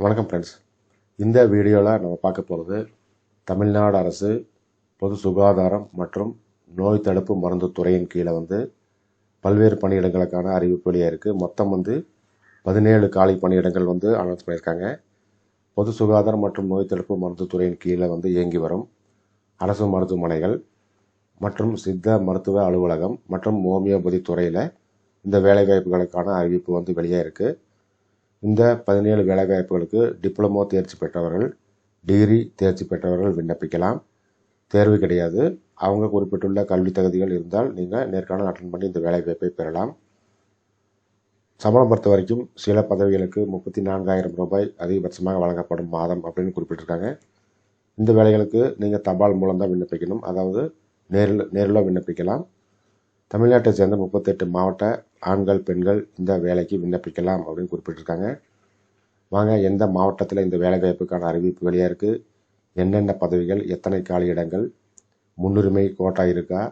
வணக்கம் ஃப்ரெண்ட்ஸ் இந்த வீடியோவில் நம்ம பார்க்க போகிறது தமிழ்நாடு அரசு பொது சுகாதாரம் மற்றும் நோய் தடுப்பு மருந்து துறையின் கீழே வந்து பல்வேறு பணியிடங்களுக்கான அறிவிப்பு வெளியே இருக்குது மொத்தம் வந்து பதினேழு காலி பணியிடங்கள் வந்து அனௌன்ஸ் பண்ணியிருக்காங்க. பொது சுகாதாரம் மற்றும் நோய் தடுப்பு மருந்து துறையின் கீழே வந்து இயங்கி வரும் அரசு மருத்துவமனைகள் மற்றும் சித்த மருத்துவ அலுவலகம் மற்றும் ஹோமியோபதி துறையில் இந்த வேலைவாய்ப்புகளுக்கான அறிவிப்பு வந்து வெளியே இருக்குது இந்த பதினேழு வேலைவாய்ப்புகளுக்கு டிப்ளமோ தேர்ச்சி பெற்றவர்கள் டிகிரி தேர்ச்சி பெற்றவர்கள் விண்ணப்பிக்கலாம். தேர்வு கிடையாது. அவங்க குறிப்பிட்டுள்ள கல்வி தகுதிகள் இருந்தால் நீங்கள் நேர்காணல் அட்டன் பண்ணி இந்த வேலைவாய்ப்பை பெறலாம். சம்பளம் பொறுத்த வரைக்கும் சில பதவிகளுக்கு முப்பத்தி நான்காயிரம் ரூபாய் அதிகபட்சமாக வழங்கப்படும் மாதம் அப்படின்னு குறிப்பிட்டிருக்காங்க. இந்த வேலைகளுக்கு நீங்கள் தபால் மூலம் தான் விண்ணப்பிக்கணும். அதாவது நேரில் நேரில் விண்ணப்பிக்கலாம். தமிழ்நாட்டை சேர்ந்த முப்பத்தெட்டு மாவட்ட ஆண்கள் பெண்கள் இந்த வேலைக்கு விண்ணப்பிக்கலாம் அப்படின்னு குறிப்பிட்டிருக்காங்க. வாங்க எந்த மாவட்டத்தில் இந்த வேலைவாய்ப்புக்கான அறிவிப்பு வெளியாக இருக்குது என்னென்ன பதவிகள்? எத்தனை காலி இடங்கள்? முன்னுரிமை கோட்டா இருக்கா?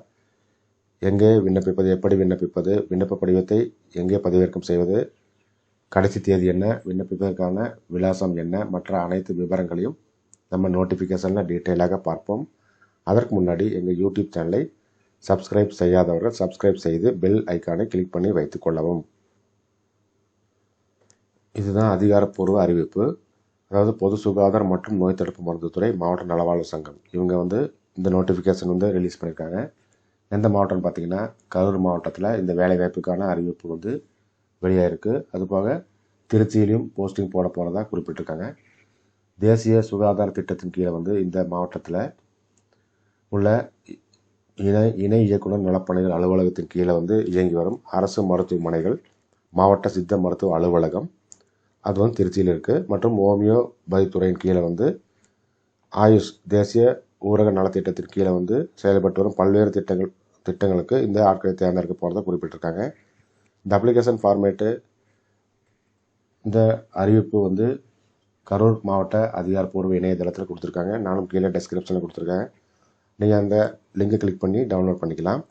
எங்கே விண்ணப்பிப்பது? எப்படி விண்ணப்பிப்பது? விண்ணப்ப படிவத்தை எங்கே பதிவிறக்கம் செய்வது? கடைசி தேதி என்ன? விண்ணப்பிப்பதற்கான விலாசம் என்ன? மற்ற அனைத்து விவரங்களையும் நம்ம நோட்டிஃபிகேஷனில் டீட்டெயிலாக பார்ப்போம். அதற்கு முன்னாடி எங்கள் யூடியூப் சேனலை சப்ஸ்கிரைப் செய்யாதவர்கள் சப்ஸ்கிரைப் செய்து பெல் ஐக்கானை கிளிக் பண்ணி வைத்துக்கொள்ளவும் இதுதான் அதிகாரப்பூர்வ அறிவிப்பு. அதாவது பொது சுகாதாரம் மற்றும் நோய் தடுப்பு மருந்துத்துறை மாவட்ட நலவாழ்வு சங்கம். இவங்க வந்து இந்த நோட்டிஃபிகேஷன் வந்து ரிலீஸ் பண்ணியிருக்காங்க எந்த மாவட்டம்னு பார்த்தீங்கன்னா கரூர் மாவட்டத்தில் இந்த வேலைவாய்ப்புக்கான அறிவிப்பு வந்து வெளியாக இருக்குது அதுபோக திருச்சியிலையும் போஸ்டிங் போட போகிறதா குறிப்பிட்டிருக்காங்க. தேசிய சுகாதார திட்டத்தின் கீழே வந்து இந்த மாவட்டத்தில் உள்ள இணை இணை இயக்குனர் நலப்பணிகள் அலுவலகத்தின் கீழே வந்து இயங்கி வரும் அரசு மருத்துவமனைகள் மாவட்ட சித்த மருத்துவ அலுவலகம் அது வந்து திருச்சியில் இருக்குது மற்றும் ஹோமியோ பதித்துறையின் கீழே வந்து ஆயுஷ் தேசிய ஊரக நலத்திட்டத்தின் கீழே வந்து செயல்பட்டு வரும் பல்வேறு திட்டங்கள் திட்டங்களுக்கு இந்த ஆட்களை தேர்ந்தெடுக்க போகிறத குறிப்பிட்டிருக்காங்க. இந்த அப்ளிகேஷன் ஃபார்மேட்டு இந்த அறிவிப்பு வந்து கரூர் மாவட்ட அதிகாரப்பூர்வ இணையதளத்தில் கொடுத்துருக்காங்க. நானும் கீழே டெஸ்கிரிப்ஷனில் கொடுத்துருக்கேன். நீங்கள் அந்த லிங்கை கிளிக் பண்ணி டவுன்லோட் பண்ணிக்கலாம்.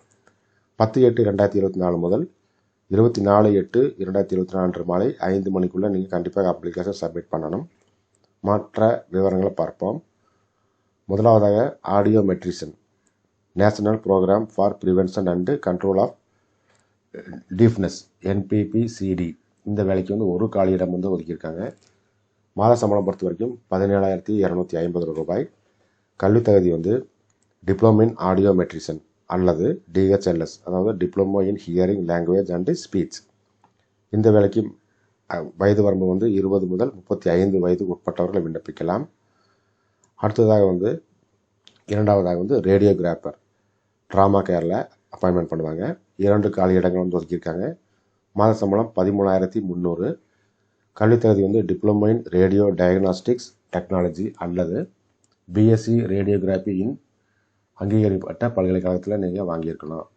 பத்து எட்டு ரெண்டாயிரத்தி இருபத்தி நாலு முதல் இருபத்தி நாலு எட்டு இரண்டாயிரத்தி இருபத்தி நாலு மாலை ஐந்து மணிக்குள்ளே நீங்கள் கண்டிப்பாக அப்ளிகேஷன் சப்மிட் பண்ணணும். மற்ற விவரங்களை பார்ப்போம். முதலாவதாக audiometrician national programme for prevention and control of deafness NPPCD இந்த வேலைக்கு வந்து ஒரு காலியிடம் வந்து ஒதுக்கியிருக்காங்க. மாத சம்பளம் பொறுத்த வரைக்கும் பதினேழாயிரத்தி இரநூத்தி ஐம்பது ரூபாய். கல்வித் தகுதி வந்து டிப்ளமோ இன் ஆடியோமெட்ரிஷன் அல்லது டிஹெச்எல்எஸ் அதாவது diploma in hearing language and speech இந்த வேலைக்கு வயது வரம்பு வந்து இருபது முதல் முப்பத்தி ஐந்து வயது உட்பட்டவர்கள் விண்ணப்பிக்கலாம். அடுத்ததாக வந்து இரண்டாவதாக வந்து ரேடியோகிராஃபர் ட்ராமா கேரில் அப்பாயின்மெண்ட் பண்ணுவாங்க. இரண்டு காலி இடங்கள் வந்து ஒதுக்கியிருக்காங்க. மாத சம்பளம் பதிமூணாயிரத்தி முந்நூறு. கல்வித்தகுதி வந்து diploma in radio diagnostics technology அல்லது பிஎஸ்சி ரேடியோகிராஃபி இன் அங்கீகரிக்கப்பட்ட பல்கலைக்கழகத்தில் நீங்கள் வாங்கியிருக்கணும்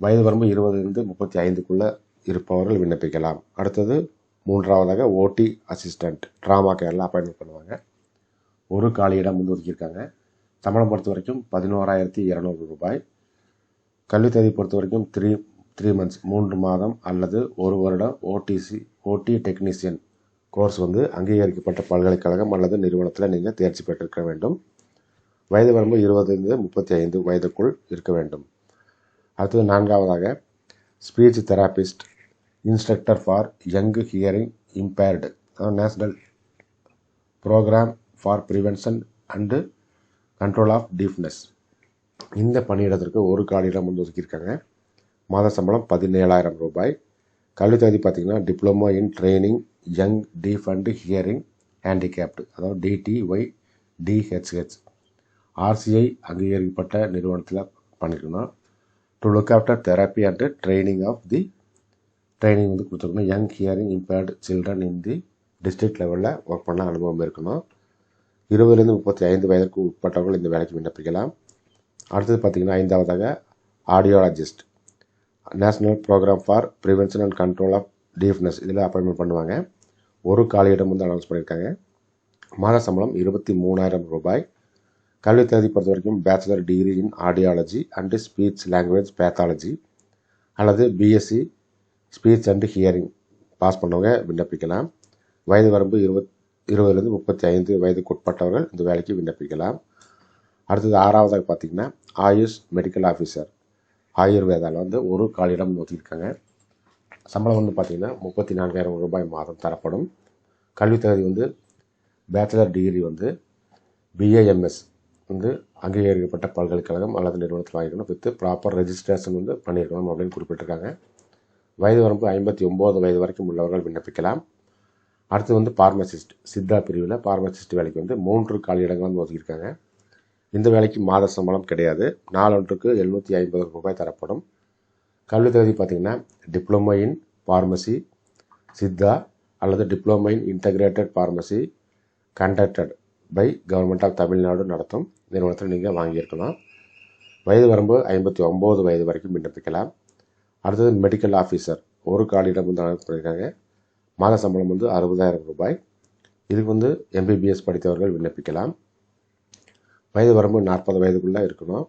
வயது வரம்பு இருபதுலேருந்து முப்பத்தி ஐந்துக்குள்ளே இருப்பவர்கள் விண்ணப்பிக்கலாம். அடுத்தது மூன்றாவதாக ஓடி அசிஸ்டண்ட் ட்ராமா கேரில் அப்பாயின்மெண்ட் பண்ணுவாங்க. ஒரு காலியிடம் முன் ஒதுக்கியிருக்காங்க சம்பளம் பொறுத்த வரைக்கும் பதினோராயிரத்தி இரநூறு ரூபாய். கல்வித் தேதி பொறுத்த வரைக்கும் த்ரீ த்ரீ மந்த்ஸ் மூன்று மாதம் அல்லது ஒரு வருடம் ஓடிசி ஓடி டெக்னீசியன் கோர்ஸ் வந்து அங்கீகரிக்கப்பட்ட பல்கலைக்கழகம் அல்லது நிறுவனத்தில் நீங்கள் தேர்ச்சி பெற்றிருக்க வேண்டும். வயது வரம்பு இருபதுலேருந்து முப்பத்தி ஐந்து வயதுக்குள் இருக்க வேண்டும். அடுத்தது நான்காவதாக speech therapist instructor for young hearing impaired national programme for prevention and control of deafness இந்த பணியிடத்திற்கு ஒரு காலியிடம் வந்து ஒதுக்கியிருக்காங்க. மாத சம்பளம் பதினேழாயிரம் ரூபாய். கல்வித்தகுதி தகுதி பார்த்தீங்கன்னா diploma in training young deaf and hearing handicapped அதாவது டிடிஒய் டிஹெச்ஹெச் ஆர்சிஐ அங்கீகரிக்கப்பட்ட நிறுவனத்தில் பண்ணிக்கணும் to look after therapy and training of the training வந்து கொடுத்துருக்கணும். Young hearing impaired children in the district லெவலில் ஒர்க் பண்ண அனுபவம் இருக்கணும். இருபதுலேருந்து முப்பத்தி ஐந்து வயதுக்கு உட்பட்டவர்கள் இந்த வேலைக்கு விண்ணப்பிக்கலாம். அடுத்தது பார்த்திங்கன்னா ஐந்தாவதாக audiologist national programme for prevention and control of deafness இதில் அப்பாயின்மெண்ட் பண்ணுவாங்க. ஒரு காலியிடம் வந்து அனௌன்ஸ் பண்ணியிருக்காங்க மாத சம்பளம் இருபத்தி மூணாயிரம் ரூபாய். கல்வி தகுதி பொறுத்த வரைக்கும் bachelor degree in audiology and speech language pathology அல்லது BSc speech and hearing pass பண்ணவங்க விண்ணப்பிக்கலாம். வயது வரம்பு இருபத் இருபதுலேருந்து முப்பத்தி ஐந்து வயதுக்குட்பட்டவர்கள் இந்த வேலைக்கு விண்ணப்பிக்கலாம். அடுத்தது ஆறாவதாக பார்த்திங்கன்னா ஆயுஷ் மெடிக்கல் ஆஃபீஸர் ஆயுர்வேதாவில் வந்து ஒரு காலிடம் நோக்கியிருக்காங்க சம்பளம் வந்து பார்த்திங்கன்னா முப்பத்தி நான்காயிரம் ரூபாய் மாதம் தரப்படும். கல்வித் தகுதி வந்து பேச்சுலர் டிகிரி வந்து பிஏஎம்எஸ் வந்து அங்கீகரிக்கப்பட்ட பல்கலைக்கழகம் அல்லது நிறுவனத்தில் வாங்கிக்கணும் வித்து ப்ராப்பர் ரெஜிஸ்ட்ரேஷன் வந்து பண்ணியிருக்கணும் அப்படின்னு குறிப்பிட்டிருக்காங்க. வயது வரம்பு ஐம்பத்தி ஒம்பது வயது வரைக்கும் உள்ளவர்கள் விண்ணப்பிக்கலாம். அடுத்து வந்து பார்மசிஸ்ட் சித்தா பிரிவில் பார்மசிஸ்ட் வேலைக்கு வந்து மூன்று காலி இடங்கள் வந்து ஒதுக்கியிருக்காங்க. இந்த வேலைக்கு மாத சம்பளம் கிடையாது. நாலொன்றுக்கு எழுநூற்றி ஐம்பது ரூபாய் தரப்படும். கல்வி தகுதி பார்த்திங்கன்னா டிப்ளமோ இன் பார்மசி சித்தா அல்லது diploma in integrated pharmacy conducted by government of Tamil Nadu நடத்தும். நிறுவனத்தில் நீங்கள் வாங்கியிருக்கலாம். வயது வரம்பு ஐம்பத்தி ஒம்பது வயது வரைக்கும் விண்ணப்பிக்கலாம் அடுத்தது மெடிக்கல் ஆஃபீஸர் ஒரு காலிடம் வந்து பண்ணியிருக்காங்க மாத சம்பளம் வந்து அறுபதாயிரம் ரூபாய். இதுக்கு வந்து எம்பிபிஎஸ் படித்தவர்கள் விண்ணப்பிக்கலாம். வயது வரம்பு நாற்பது வயதுக்குள்ளே இருக்கணும்.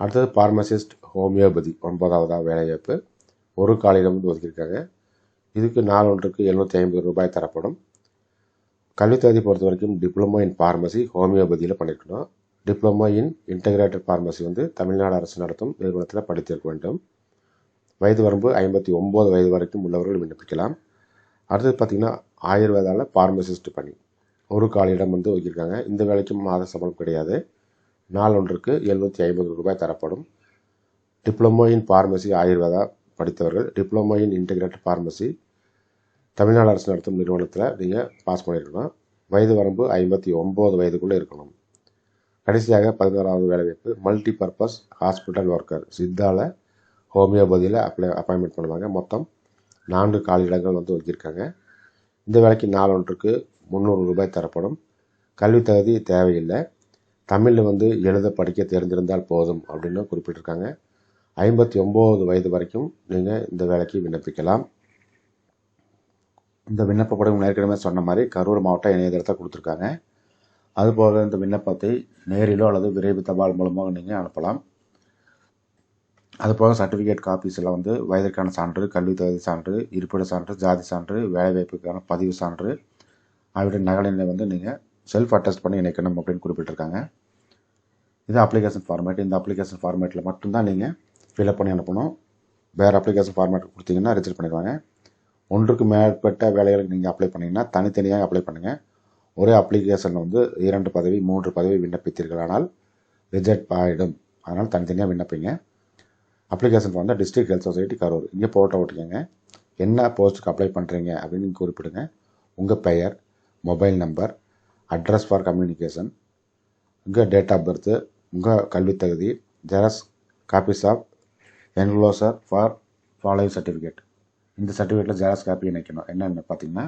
அடுத்தது பார்மசிஸ்ட் ஹோமியோபதி ஒன்பதாவதாக வேலைவாய்ப்பு. ஒரு காலியிடம் வந்து ஒதுக்கியிருக்காங்க. இதுக்கு நாள் ஒன்றுக்கு எழுநூற்றி ஐம்பது ரூபாய் தரப்படும். கல்வித்தகுதி பொறுத்த வரைக்கும் டிப்ளமோ இன் பார்மசி ஹோமியோபதியில் பண்ணியிருக்கணும். டிப்ளமோ இன் இன்டகிரேட்டட் ஃபார்மசி வந்து தமிழ்நாடு அரசு நடத்தும் நிறுவனத்தில் படித்திருக்க வேண்டும். வயது வரம்பு ஐம்பத்தி ஒம்பது வயது வரைக்கும் உள்ளவர்கள் விண்ணப்பிக்கலாம். அடுத்தது பார்த்திங்கன்னா ஆயுர்வேதாவில் ஃபார்மசிஸ்ட் பணி. ஒரு காலியிடம் வந்து ஒதுக்கியிருக்காங்க. இந்த வேலைக்கும் மாத சம்பளம் கிடையாது. நாள் ஒன்றுக்கு எழுநூற்றி ஐம்பது ரூபாய் தரப்படும். டிப்ளமோ இன் ஃபார்மசி ஆயுர்வேதா படித்தவர்கள் diploma in integrated pharmacy Tamil Nadu அரசு நடத்தும் நிறுவனத்தில் நீங்கள் பாஸ் பண்ணியிருக்கணும் வயது வரம்பு ஐம்பத்தி ஒம்பது வயதுக்குள்ளே இருக்கணும். கடைசியாக பதினோராவது வேலைவாய்ப்பு மல்டி பர்பஸ் ஹாஸ்பிட்டல் ஒர்க்கர் சித்தாவில் ஹோமியோபதியில் அப்ளை அப்பாயின்மெண்ட் பண்ணுவாங்க. மொத்தம் நான்கு காலியிடங்கள் வந்து ஒதுக்கியிருக்காங்க. இந்த வேலைக்கு நாள் ஒன்றுக்கு முந்நூறு ரூபாய் தரப்படும். கல்வி தகுதி தேவையில்லை. தமிழில் வந்து எழுத படிக்க தெரிஞ்சிருந்தால் போதும் அப்படின்னு குறிப்பிட்டிருக்காங்க. ஐம்பத்தி ஒம்பது வயது வரைக்கும் நீங்கள் இந்த வேலைக்கு விண்ணப்பிக்கலாம். இந்த விண்ணப்பப்படும் ஏற்கனவே சொன்ன மாதிரி கரூர் மாவட்ட இணையதளத்தை கொடுத்துருக்காங்க. அதுபோக இந்த விண்ணப்பத்தை நேரிலோ அல்லது விரைவு தபால் மூலமாக நீங்கள் அனுப்பலாம். அதுபோக சர்டிஃபிகேட் காப்பீஸில் வந்து வயதிற்கான சான்று கல்வி தகுதி சான்று இருப்பிட சான்று ஜாதி சான்று வேலைவாய்ப்புக்கான பதிவு சான்று அவருடைய நகலினை வந்து நீங்கள் செல்ஃப் அட்டஸ்ட் பண்ணி இணைக்கணும் அப்படின்னு குறிப்பிட்டிருக்காங்க. இது அப்ளிகேஷன் ஃபார்மேட் இந்த அப்ளிகேஷன் ஃபார்மேட்டில் மட்டும்தான் நீங்கள் ஃபில்அப் பண்ணி அனுப்பணும். வேறு அப்ளிகேஷன் ஃபார்மேட் கொடுத்தீங்கன்னா ரிஜெக்ட் பண்ணிடுவாங்க. ஒன்றுக்கு மேற்பட்ட வேலைகளுக்கு நீங்கள் அப்ளை பண்ணிங்கன்னா தனித்தனியாக அப்ளை பண்ணுங்கள் ஒரே அப்ளிகேஷனில் வந்து இரண்டு பதவி மூன்று பதவி விண்ணப்பித்தீர்களானால் ரிஜெக்ட் ஆகிடும் அதனால் தனித்தனியாக விண்ணப்பிங்க. அப்ளிகேஷன் வந்து டிஸ்ட்ரிக்ட் ஹெல்த் சொசைட்டி கரூர். இங்கே போட்டோ ஓட்டிக்கங்க என்ன போஸ்ட்டுக்கு அப்ளை பண்ணுறீங்க அப்படின்னு குறிப்பிடுங்க. உங்கள் பெயர் mobile number address for communication உங்கள் டேட் ஆஃப் பர்த்து உங்கள் கல்வித் தகுதி xerox copies of enclosure for following certificate இந்த சர்டிஃபிகேட்டில் ஜெராக்ஸ் காப்பி இணைக்கணும். என்னென்னு பார்த்தீங்கன்னா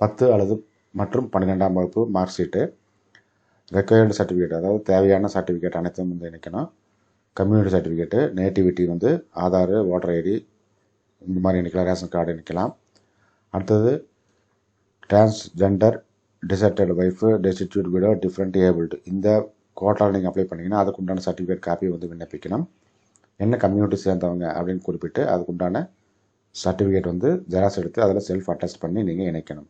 பத்து அல்லது மற்றும் பன்னிரெண்டாம் வகுப்பு மார்க் ஷீட்டு ரெக்வயர்டு சர்டிஃபிகேட் அதாவது தேவையான சர்டிஃபிகேட் அனைத்தும் வந்து இணைக்கணும். கம்யூனிட்டி சர்டிஃபிகேட்டு நேட்டிவிட்டி வந்து ஆதார் ஓட்டர் ஐடி இந்த மாதிரி இணைக்கலாம் ரேஷன் கார்டு இணைக்கலாம். அடுத்தது transgender deserted wife destitute widow different abled இந்த கோட்டாவில் நீங்கள் அப்ளை பண்ணிங்கன்னா அதுக்குண்டான சர்டிஃபிகேட் காப்பி வந்து விண்ணப்பிக்கணும். என்ன கம்யூனிட்டி சேர்ந்தவங்க அப்படின்னு குறிப்பிட்டு அதுக்குண்டான சர்டிஃபிகேட் வந்து ஜெராக்ஸ் எடுத்து அதில் செல்ஃப் அட்டாச் பண்ணி நீங்கள் இணைக்கணும்.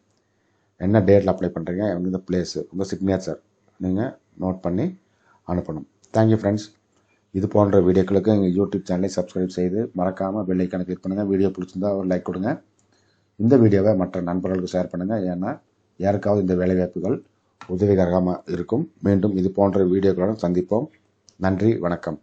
என்ன டேட்டில் அப்ளை பண்ணுறீங்க இந்த பிளேஸு உங்கள் சிக்னேச்சர் நீங்கள் நோட் பண்ணி அனுப்பணும். தேங்க்யூ ஃப்ரெண்ட்ஸ் இது போன்ற வீடியோக்களுக்கு எங்கள் யூடியூப் சேனலை சப்ஸ்கிரைப் செய்து மறக்காமல் பெல் கிளிக் பண்ணுங்கள் வீடியோ பிடிச்சிருந்தா ஒரு லைக் கொடுங்க. இந்த வீடியோவை மற்ற நண்பர்களுக்கு ஷேர் பண்ணுங்கள் ஏன்னா யாருக்காவது இந்த வேலைவாய்ப்புகள் உதவிகரமாக இருக்கும். மீண்டும் இது போன்ற வீடியோக்களுடன் சந்திப்போம். நன்றி வணக்கம்.